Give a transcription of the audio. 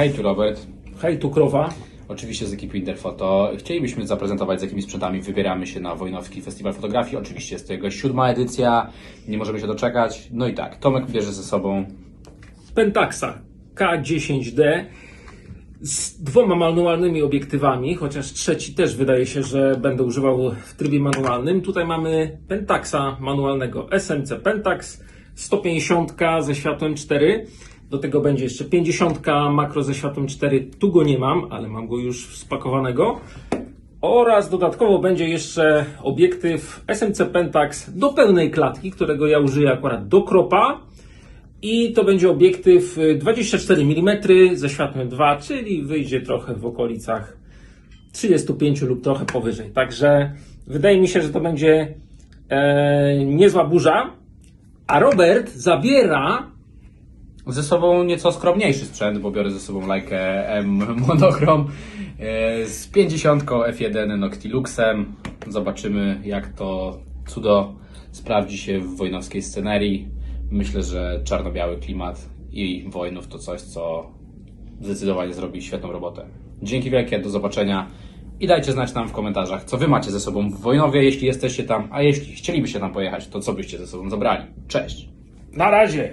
Hej, tu Robert. Hej, tu krowa. Oczywiście z ekipy Interfoto. Chcielibyśmy zaprezentować, z jakimi sprzętami wybieramy się na Wojnowski Festiwal Fotografii. Oczywiście jest to jego siódma edycja, nie możemy się doczekać. No i tak, Tomek bierze ze sobą Pentaxa K10D z dwoma manualnymi obiektywami, chociaż trzeci też wydaje się, że będę używał w trybie manualnym. Tutaj mamy Pentaxa manualnego SMC Pentax 150 ze światłem 4. Do tego będzie jeszcze 50 makro ze światłem 4. Tu go nie mam, ale mam go już spakowanego. Oraz dodatkowo będzie jeszcze obiektyw SMC Pentax do pełnej klatki, którego ja użyję akurat do kropa. I to będzie obiektyw y, 24 mm ze światłem 2, czyli wyjdzie trochę w okolicach 35 lub trochę powyżej. Także wydaje mi się, że to będzie e, niezła burza. A Robert zabiera ze sobą nieco skromniejszy sprzęt, bo biorę ze sobą Leica M monochrom e, z 50 F1 Noctiluxem. Zobaczymy, jak to cudo sprawdzi się w wojnowskiej scenerii. Myślę, że czarno-biały klimat i wojnów to coś, co zdecydowanie zrobi świetną robotę. Dzięki wielkie, do zobaczenia i dajcie znać nam w komentarzach, co wy macie ze sobą w Wojnowie, jeśli jesteście tam, a jeśli chcielibyście tam pojechać, to co byście ze sobą zabrali. Cześć! na razie.